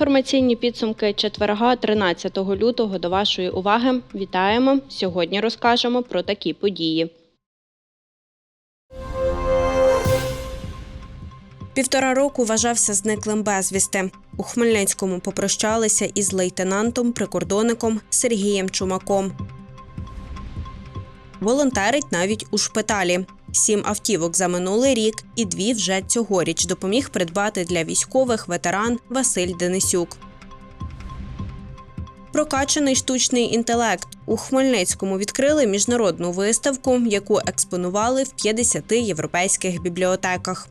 Інформаційні підсумки четверга, 13 лютого. До вашої уваги вітаємо. Сьогодні розкажемо про такі події. Півтора року вважався зниклим безвісти. У Хмельницькому попрощалися із лейтенантом-прикордонником Сергієм Чумаком. Волонтерить навіть у шпиталі. Сім автівок за минулий рік і дві вже цьогоріч допоміг придбати для військових ветеран Василь Денисюк. Прокачаний штучний інтелект у Хмельницькому відкрили міжнародну виставку, яку експонували в 50 європейських бібліотеках.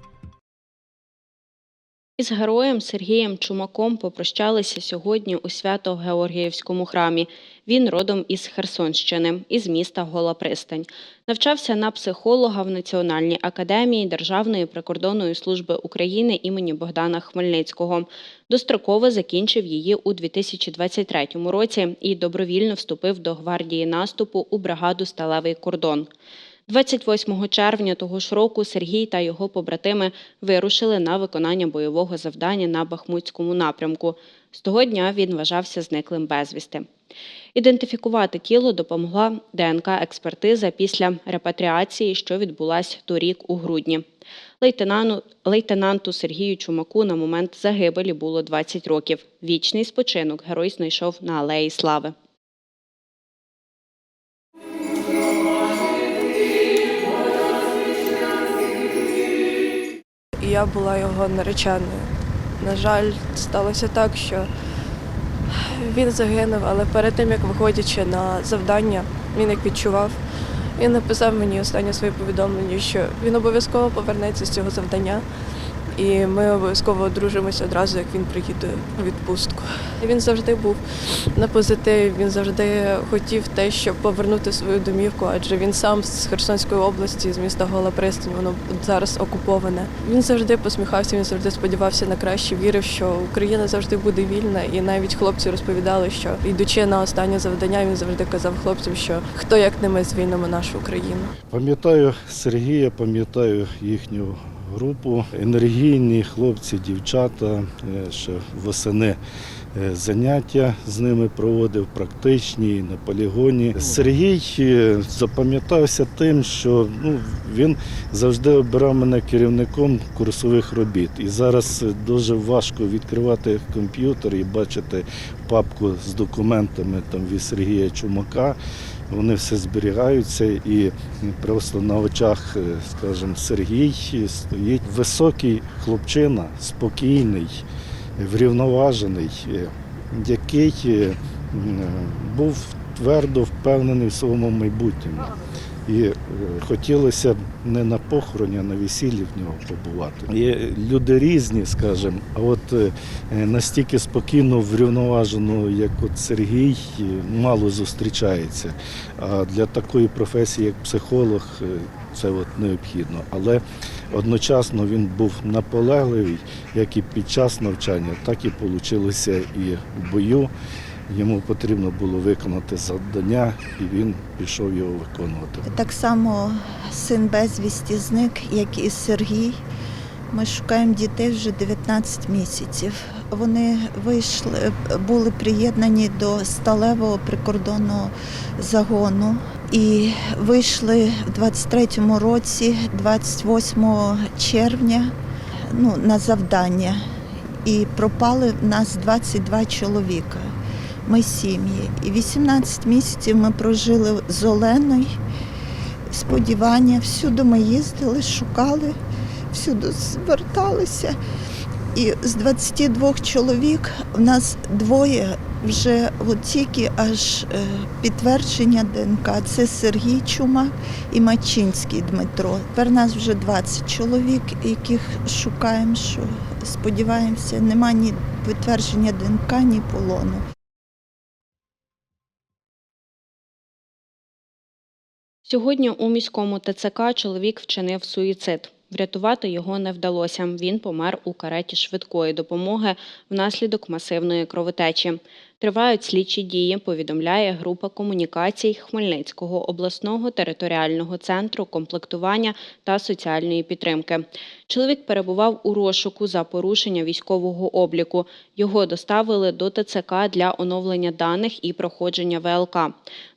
Із героєм Сергієм Чумаком попрощалися сьогодні у Свято-Георгіївському храмі. Він родом із Херсонщини, із міста Гола Пристань. Навчався на психолога в Національній академії Державної прикордонної служби України імені Богдана Хмельницького. Достроково закінчив її у 2023 році і добровільно вступив до гвардії наступу у бригаду Сталевий кордон. 28 червня того ж року Сергій та його побратими вирушили на виконання бойового завдання на Бахмутському напрямку. З того дня він вважався зниклим безвісти. Ідентифікувати тіло допомогла ДНК-експертиза після репатріації, що відбулась торік у грудні. Лейтенанту, Сергію Чумаку на момент загибелі було 20 років. Вічний спочинок герой знайшов на алеї Слави. я була його нареченою. На жаль, сталося так, що він загинув, але перед тим, як виходячи на завдання, він як відчував, він написав мені останнє своє повідомлення, що він обов'язково повернеться з цього завдання. І ми обов'язково одружимося одразу, як він приїде у відпустку. Він завжди був на позитиві, він завжди хотів те, щоб повернути свою домівку, адже він сам з Херсонської області, з міста Гола Пристань, воно зараз окуповане. Він завжди посміхався, він завжди сподівався на краще, вірив, що Україна завжди буде вільна. І навіть хлопці розповідали, що йдучи на останнє завдання, він завжди казав хлопцям, що хто як не ми звільнимо нашу Україну. Пам'ятаю Сергія, пам'ятаю їхню групу. Енергійні хлопці, дівчата, е, ще восени е, заняття з ними проводив практичні на полігоні. Сергій е, запам'ятався тим, що ну, він завжди обирав мене керівником курсових робіт. І зараз дуже важко відкривати комп'ютер і бачити папку з документами там від Сергія Чумака. Вони все зберігаються і просто на очах, е, скажімо, Сергій стоїть високий хлопчина, спокійний, врівноважений, е, який е, був твердо впевнений в своєму майбутньому. І е, хотілося б не на похороні, а на весіллі в нього побувати. Є люди різні, скажімо, а от е, настільки спокійно, врівноважено, як от Сергій, мало зустрічається. А для такої професії, як психолог, е, це от необхідно. Але одночасно він був наполегливий, як і під час навчання, так і вийшло і в бою. Йому потрібно було виконати завдання, і він пішов його виконувати. Так само син безвісті зник, як і Сергій. Ми шукаємо дітей вже 19 місяців. Вони вийшли, були приєднані до сталевого прикордонного загону і вийшли в 23-му році, 28 червня, ну, на завдання. І пропали в нас 22 чоловіка. Ми сім'ї. І 18 місяців ми прожили з Оленою. Сподівання, всюди ми їздили, шукали, всюди зверталися. І з 22 чоловік в нас двоє вже от тільки аж е, підтвердження ДНК. Це Сергій Чумак і Мачинський Дмитро. Тепер нас вже 20 чоловік, яких шукаємо, що сподіваємося, нема ні підтвердження ДНК, ні полону. Сьогодні у міському ТЦК чоловік вчинив суїцид. Врятувати його не вдалося. Він помер у кареті швидкої допомоги внаслідок масивної кровотечі. Тривають слідчі дії, повідомляє група комунікацій Хмельницького обласного територіального центру комплектування та соціальної підтримки. Чоловік перебував у розшуку за порушення військового обліку. Його доставили до ТЦК для оновлення даних і проходження ВЛК.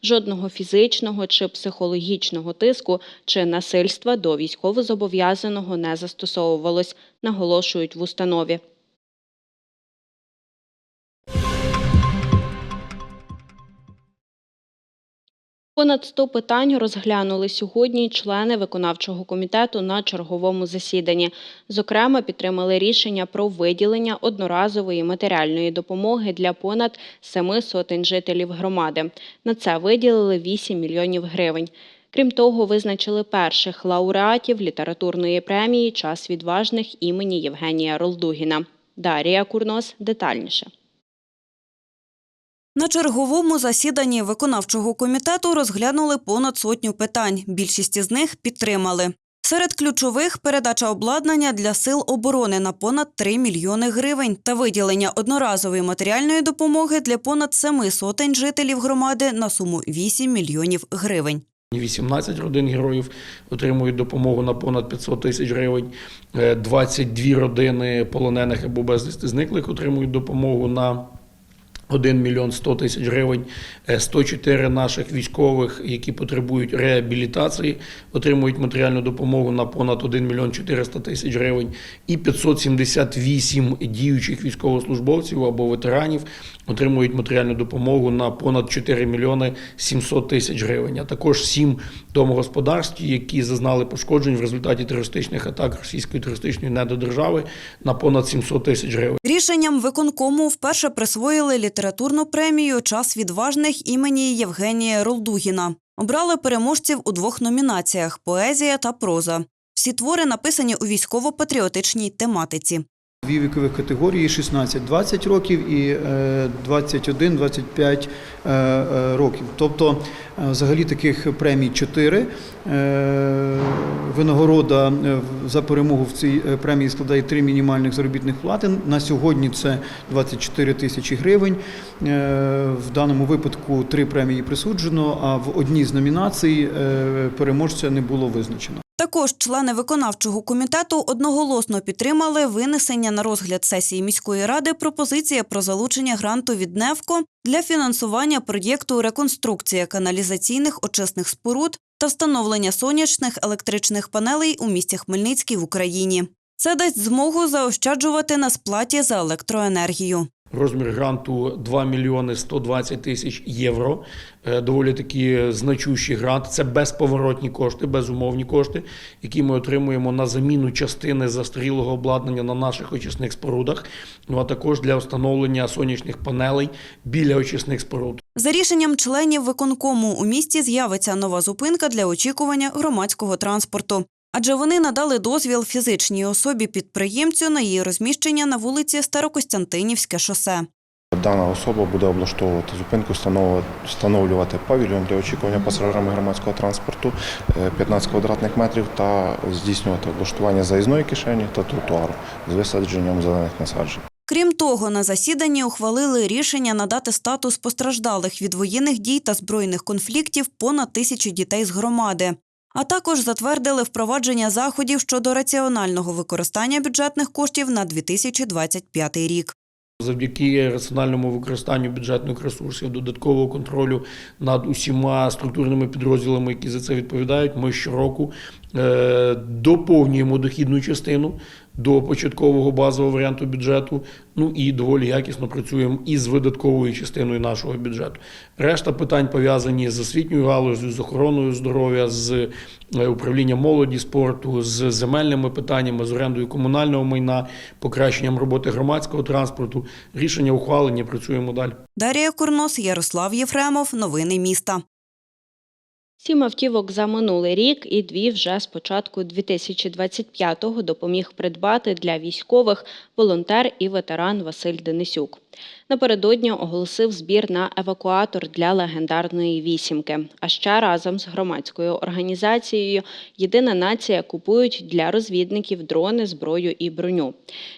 Жодного фізичного чи психологічного тиску чи насильства до військовозобов'язаного не застосовувалось, наголошують в установі. Понад 100 питань розглянули сьогодні члени виконавчого комітету на черговому засіданні. Зокрема, підтримали рішення про виділення одноразової матеріальної допомоги для понад семи сотень жителів громади. На це виділили 8 мільйонів гривень. Крім того, визначили перших лауреатів літературної премії Час відважних імені Євгенія Ролдугіна. Дарія Курнос детальніше. На черговому засіданні виконавчого комітету розглянули понад сотню питань. Більшість із них підтримали. Серед ключових передача обладнання для сил оборони на понад 3 мільйони гривень та виділення одноразової матеріальної допомоги для понад семи сотень жителів громади на суму 8 мільйонів гривень. 18 родин героїв отримують допомогу на понад 500 тисяч гривень. Е, 22 родини полонених або безвісти зниклих отримують допомогу на 1 мільйон 100 тисяч гривень. Е, 104 наших військових, які потребують реабілітації, отримують матеріальну допомогу на понад 1 мільйон 400 тисяч гривень. І 578 діючих військовослужбовців або ветеранів отримують матеріальну допомогу на понад 4 мільйони 700 тисяч гривень. А також 7 домогосподарств, які зазнали пошкоджень в результаті терористичних атак російської терористичної недодержави на понад 700 тисяч гривень. Рішенням виконкому вперше присвоїли літературну премію Час відважних імені Євгенія Ролдугіна. Обрали переможців у двох номінаціях поезія та проза. Всі твори написані у військово-патріотичній тематиці. Дві вікових категорії 16-20 років і е, 21-25 е, е, років. Тобто, е, взагалі таких премій 4. Е, Винагорода е, за перемогу в цій е, премії складає 3 мінімальних заробітних плати. На сьогодні це 24 тисячі гривень. Е, В даному випадку три премії присуджено, а в одній з номінацій е, переможця не було визначено. Також члени виконавчого комітету одноголосно підтримали винесення на розгляд сесії міської ради пропозиція про залучення гранту від НЕВКО для фінансування проєкту реконструкція каналізаційних очисних споруд та встановлення сонячних електричних панелей у місті Хмельницький в Україні. Це дасть змогу заощаджувати на сплаті за електроенергію. Розмір гранту 2 мільйони 120 тисяч євро. Е, Доволі такі значущий грант. Це безповоротні кошти, безумовні кошти, які ми отримуємо на заміну частини застарілого обладнання на наших очисних спорудах, ну а також для встановлення сонячних панелей біля очисних споруд. За рішенням членів виконкому у місті з'явиться нова зупинка для очікування громадського транспорту. Адже вони надали дозвіл фізичній особі підприємцю на її розміщення на вулиці Старокостянтинівське шосе. Дана особа буде облаштовувати зупинку, встановлювати- павільйон для очікування пасажирами громадського транспорту е, 15 квадратних метрів та здійснювати облаштування заїзної кишені та тротуару з висадженням зелених насаджень. Крім того, на засіданні ухвалили рішення надати статус постраждалих від воєнних дій та збройних конфліктів понад тисячі дітей з громади. А також затвердили впровадження заходів щодо раціонального використання бюджетних коштів на 2025 рік. Завдяки раціональному використанню бюджетних ресурсів, додаткового контролю над усіма структурними підрозділами, які за це відповідають, ми щороку е, доповнюємо дохідну частину до початкового базового варіанту бюджету. Ну і доволі якісно працюємо із видатковою частиною нашого бюджету. Решта питань пов'язані з освітньою галузю, з охороною здоров'я, з е, управлінням молоді, спорту, з земельними питаннями, з орендою комунального майна, покращенням роботи громадського транспорту. Рішення ухвалені, працюємо далі. Дарія Курнос, Ярослав Єфремов. Новини міста. Сім автівок за минулий рік і дві вже з початку 2025-го допоміг придбати для військових волонтер і ветеран Василь Денисюк. Напередодні оголосив збір на евакуатор для легендарної вісімки. А ще разом з громадською організацією Єдина нація купують для розвідників дрони, зброю і броню.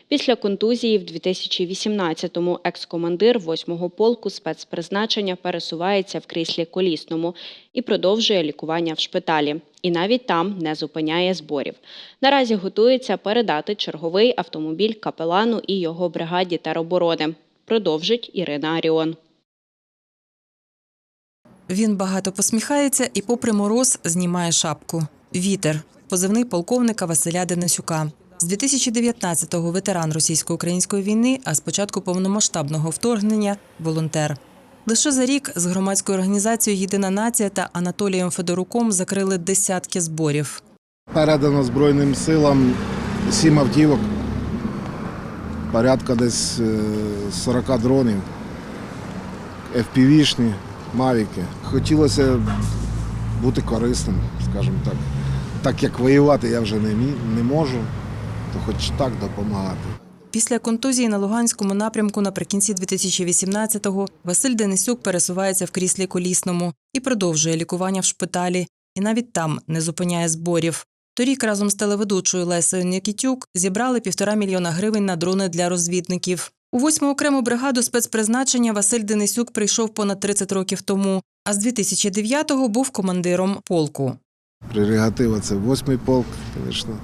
Після контузії в 2018-му екс-командир 8-го полку спецпризначення пересувається в кріслі колісному і продовжує лікування в шпиталі. І навіть там не зупиняє зборів. Наразі готується передати черговий автомобіль капелану і його бригаді тероборони. Продовжить Ірина Аріон. Він багато посміхається і, попри мороз, знімає шапку. Вітер позивний полковника Василя Денисюка. З 2019-го ветеран російсько-української війни, а з початку повномасштабного вторгнення волонтер. Лише за рік з громадською організацією Єдина нація та Анатолієм Федоруком закрили десятки зборів. Передано Збройним силам сім автівок, порядка десь е, 40 дронів, FPV-шні, мавіки. Хотілося бути корисним, скажімо так. Так як воювати я вже не можу, то хоч так допомагати. Після контузії на Луганському напрямку наприкінці 2018-го Василь Денисюк пересувається в кріслі колісному і продовжує лікування в шпиталі, і навіть там не зупиняє зборів. Торік разом з телеведучою Лесею Нікітюк зібрали півтора мільйона гривень на дрони для розвідників. У восьму окрему бригаду спецпризначення Василь Денисюк прийшов понад 30 років тому, а з 2009-го був командиром полку. Прерогатива це 8-й полк, звісно.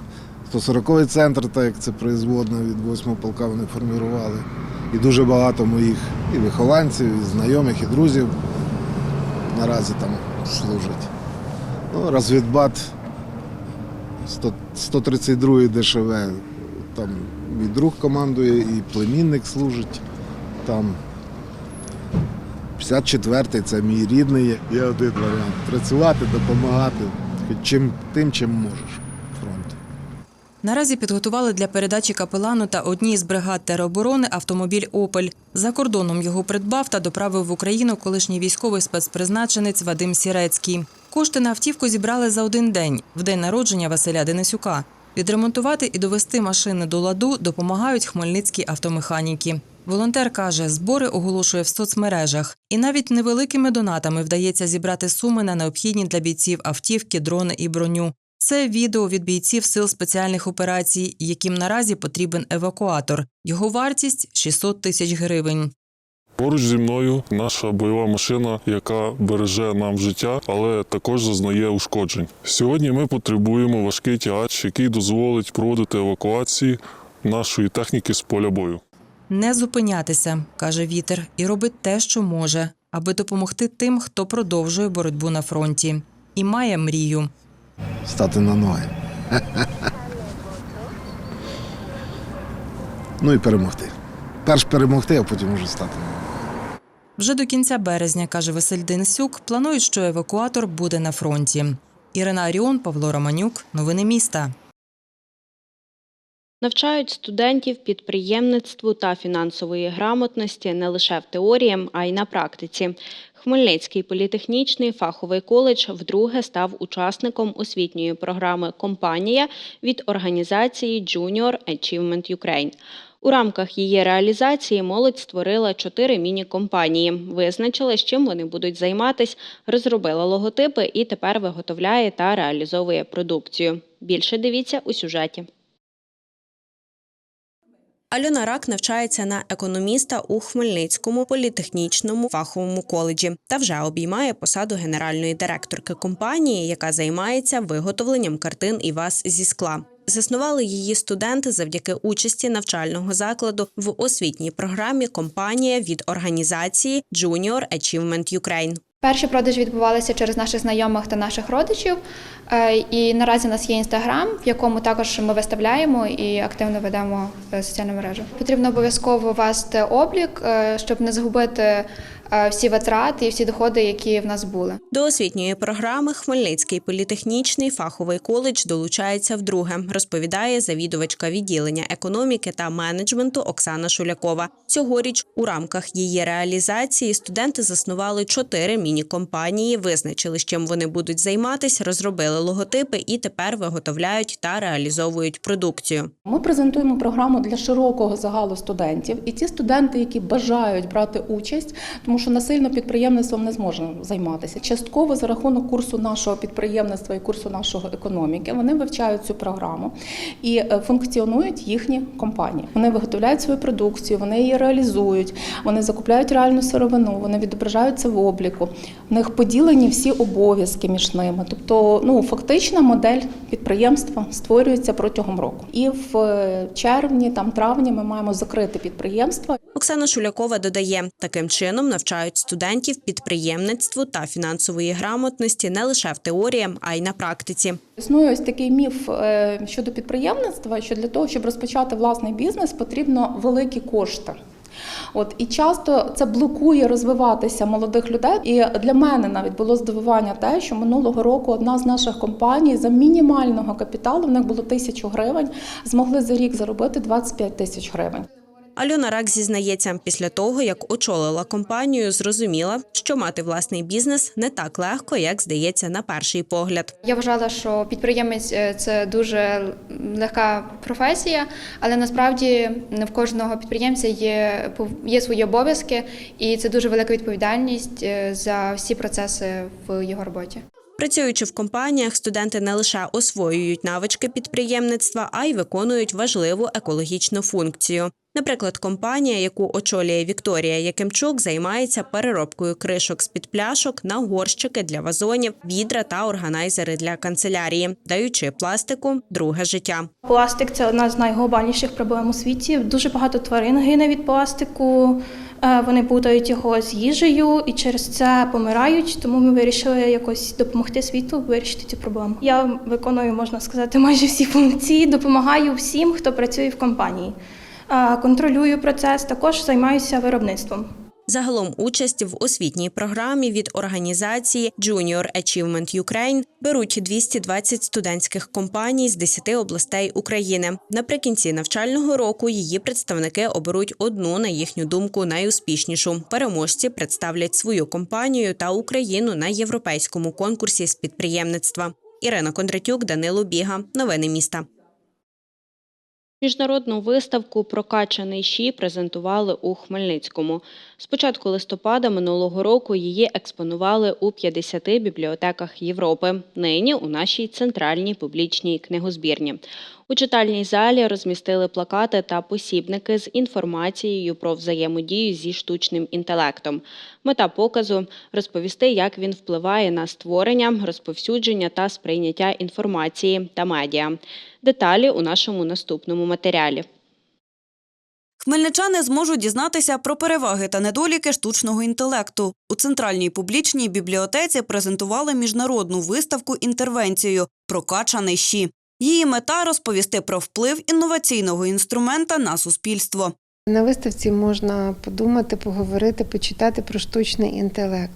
140-й центр, так як це производно від 8-го полка вони формували. І дуже багато моїх і вихованців, і знайомих, і друзів наразі там служать. Ну, розвідбат 132-й ДШВ, там і друг командує, і племінник служить там. 54-й це мій рідний. Є один варіант. Працювати, допомагати, чим тим, чим можеш. Наразі підготували для передачі капелану та одній з бригад тероборони автомобіль Опель. За кордоном його придбав та доправив в Україну колишній військовий спецпризначенець Вадим Сірецький. Кошти на автівку зібрали за один день, в день народження Василя Денисюка. Відремонтувати і довести машини до ладу допомагають хмельницькі автомеханіки. Волонтер каже, збори оголошує в соцмережах, і навіть невеликими донатами вдається зібрати суми на необхідні для бійців автівки, дрони і броню. Це відео від бійців сил спеціальних операцій, яким наразі потрібен евакуатор. Його вартість 600 тисяч гривень. Поруч зі мною наша бойова машина, яка береже нам життя, але також зазнає ушкоджень. Сьогодні ми потребуємо важкий тягач, який дозволить проводити евакуації нашої техніки з поля бою. Не зупинятися, каже вітер, і робить те, що може, аби допомогти тим, хто продовжує боротьбу на фронті. І має мрію. Стати на ноги. ну і перемогти. Перш перемогти, а потім уже стати. Вже до кінця березня, каже Василь Денисюк, планують, що евакуатор буде на фронті. Ірина Аріон, Павло Романюк. Новини міста. Навчають студентів підприємництву та фінансової грамотності не лише в теорії, а й на практиці. Хмельницький політехнічний фаховий коледж вдруге став учасником освітньої програми Компанія від організації Junior Achievement Ukraine. У рамках її реалізації молодь створила чотири міні-компанії, визначила, з чим вони будуть займатись, розробила логотипи і тепер виготовляє та реалізовує продукцію. Більше дивіться у сюжеті. Альона Рак навчається на економіста у Хмельницькому політехнічному фаховому коледжі та вже обіймає посаду генеральної директорки компанії, яка займається виготовленням картин і ваз зі скла. Заснували її студенти завдяки участі навчального закладу в освітній програмі компанія від організації Junior Achievement Ukraine. Перші продажі відбувалися через наших знайомих та наших родичів. Е, І наразі у нас є інстаграм, в якому також ми виставляємо і активно ведемо е, соціальну мережу. Потрібно обов'язково вести облік, е, щоб не загубити всі витрати і всі доходи, які в нас були. До освітньої програми Хмельницький політехнічний фаховий коледж долучається вдруге, розповідає завідувачка відділення економіки та менеджменту Оксана Шулякова. Цьогоріч у рамках її реалізації студенти заснували чотири міні-компанії, визначили, з чим вони будуть займатися, розробили логотипи і тепер виготовляють та реалізовують продукцію. Ми презентуємо програму для широкого загалу студентів, і ті студенти, які бажають брати участь, тому що насильно підприємництвом не зможемо займатися. Частково за рахунок курсу нашого підприємництва і курсу нашого економіки, вони вивчають цю програму і е, функціонують їхні компанії. Вони виготовляють свою продукцію, вони її реалізують, вони закупляють реальну сировину, вони відображають це в обліку. В них поділені всі обов'язки між ними. Тобто, ну фактична модель підприємства створюється протягом року. І в е, червні, там травні, ми маємо закрити підприємство. Оксана Шулякова додає, таким чином навчають студентів підприємництву та фінансової грамотності не лише в теорії, а й на практиці. Існує ось такий міф е, щодо підприємництва, що для того, щоб розпочати власний бізнес, потрібно великі кошти. От і часто це блокує розвиватися молодих людей. І для мене навіть було здивування те, що минулого року одна з наших компаній за мінімального капіталу в них було тисячу гривень, змогли за рік заробити 25 тисяч гривень. Альона Рак зізнається, після того як очолила компанію, зрозуміла, що мати власний бізнес не так легко, як здається на перший погляд. Я вважала, що підприємець е, це дуже легка професія, але насправді не в кожного підприємця є, є свої обов'язки, і це дуже велика відповідальність е, за всі процеси в його роботі. Працюючи в компаніях, студенти не лише освоюють навички підприємництва, а й виконують важливу екологічну функцію. Наприклад, компанія, яку очолює Вікторія Якимчук, займається переробкою кришок з-під пляшок на горщики для вазонів, відра та органайзери для канцелярії, даючи пластику друге життя. Пластик це одна з найглобальніших проблем у світі. Дуже багато тварин гине від пластику. Е, Вони плутають його з їжею і через це помирають. Тому ми вирішили якось допомогти світу вирішити цю проблему. Я виконую, можна сказати, майже всі функції. Допомагаю всім, хто працює в компанії. Контролюю процес, також займаюся виробництвом. Загалом участь в освітній програмі від організації Junior Achievement Ukraine беруть 220 студентських компаній з 10 областей України. Наприкінці навчального року її представники оберуть одну, на їхню думку, найуспішнішу. Переможці представлять свою компанію та Україну на європейському конкурсі з підприємництва. Ірина Кондратюк, Данило Біга. Новини міста. Міжнародну виставку Прокачаний щі презентували у Хмельницькому. З початку листопада минулого року її експонували у 50 бібліотеках Європи. Нині у нашій центральній публічній книгозбірні. У читальній залі розмістили плакати та посібники з інформацією про взаємодію зі штучним інтелектом. Мета показу розповісти, як він впливає на створення, розповсюдження та сприйняття інформації та медіа. Деталі у нашому наступному матеріалі. Хмельничани зможуть дізнатися про переваги та недоліки штучного інтелекту. У центральній публічній бібліотеці презентували міжнародну виставку інтервенцію Прокачаний щі. Її мета розповісти про вплив інноваційного інструмента на суспільство. На виставці можна подумати, поговорити, почитати про штучний інтелект.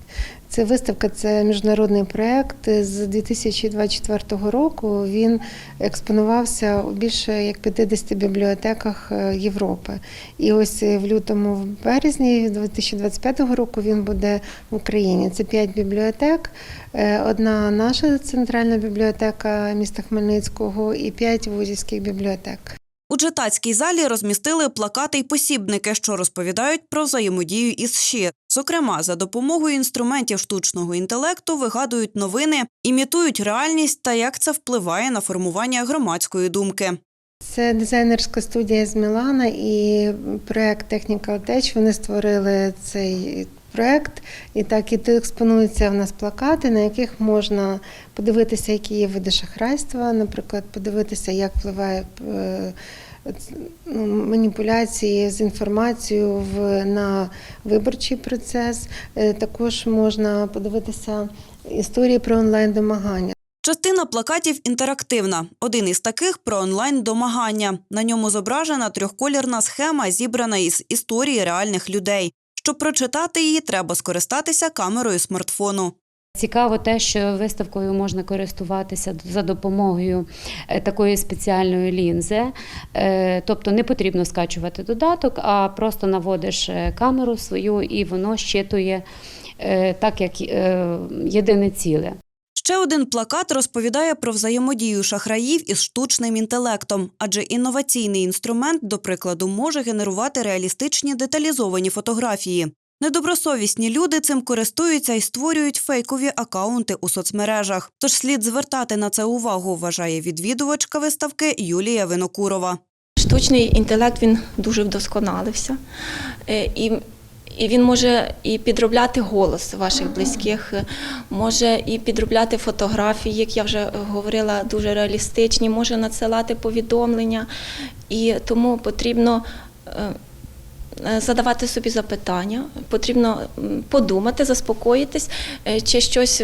Це виставка, це міжнародний проєкт з 2024 року. Він експонувався у більше як 50 бібліотеках е, Європи. І ось в лютому, в березні 2025 року він буде в Україні. Це п'ять бібліотек. Е, Одна наша центральна бібліотека міста Хмельницького і п'ять вузівських бібліотек. У читацькій залі розмістили плакати й посібники, що розповідають про взаємодію із ЩІ. Зокрема, за допомогою інструментів штучного інтелекту вигадують новини, імітують реальність та як це впливає на формування громадської думки. Це дизайнерська студія з Мілана і проект Technical Tech. Вони створили цей проект. І так і тут експонуються в нас плакати, на яких можна подивитися, які є види шахрайства, наприклад, подивитися, як впливає е, ну, маніпуляції з інформацією в, на виборчий процес. Е, Також можна подивитися історії про онлайн-домагання. Частина плакатів інтерактивна. Один із таких про онлайн-домагання. На ньому зображена трьохколірна схема, зібрана із історії реальних людей. Щоб прочитати її, треба скористатися камерою смартфону. Цікаво те, що виставкою можна користуватися за допомогою е, такої спеціальної лінзи. Е, Тобто не потрібно скачувати додаток, а просто наводиш е, камеру свою і воно щитує так, як єдине ціле. Ще один плакат розповідає про взаємодію шахраїв із штучним інтелектом, адже інноваційний інструмент, до прикладу, може генерувати реалістичні деталізовані фотографії. Недобросовісні люди цим користуються і створюють фейкові акаунти у соцмережах. Тож слід звертати на це увагу, вважає відвідувачка виставки Юлія Винокурова. Штучний інтелект він дуже вдосконалився. Е, І, і він може і підробляти голос ваших близьких, може і підробляти фотографії, як я вже говорила, дуже реалістичні, може надсилати повідомлення. І тому потрібно. е, е, Задавати собі запитання, потрібно подумати, заспокоїтись, е, чи щось,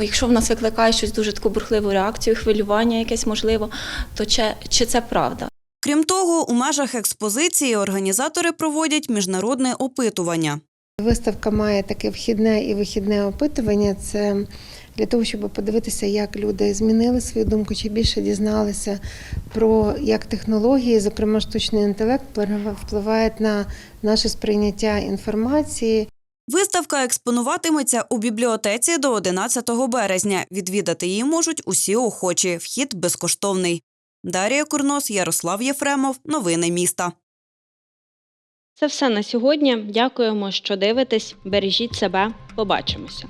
якщо в нас викликає щось дуже таку бурхливу реакцію, хвилювання якесь можливо, то чи, чи це правда? Крім того, у межах експозиції організатори проводять міжнародне опитування. Виставка має таке вхідне і вихідне опитування. Це для того, щоб подивитися, як люди змінили свою думку, чи більше дізналися про як технології, зокрема штучний інтелект, впливають на наше сприйняття інформації. Виставка експонуватиметься у бібліотеці до 11 березня. Відвідати її можуть усі охочі. Вхід безкоштовний. Дарія Курнос, Ярослав Єфремов. Новини міста. Це все на сьогодні. Дякуємо, що дивитесь. Бережіть себе. Побачимося.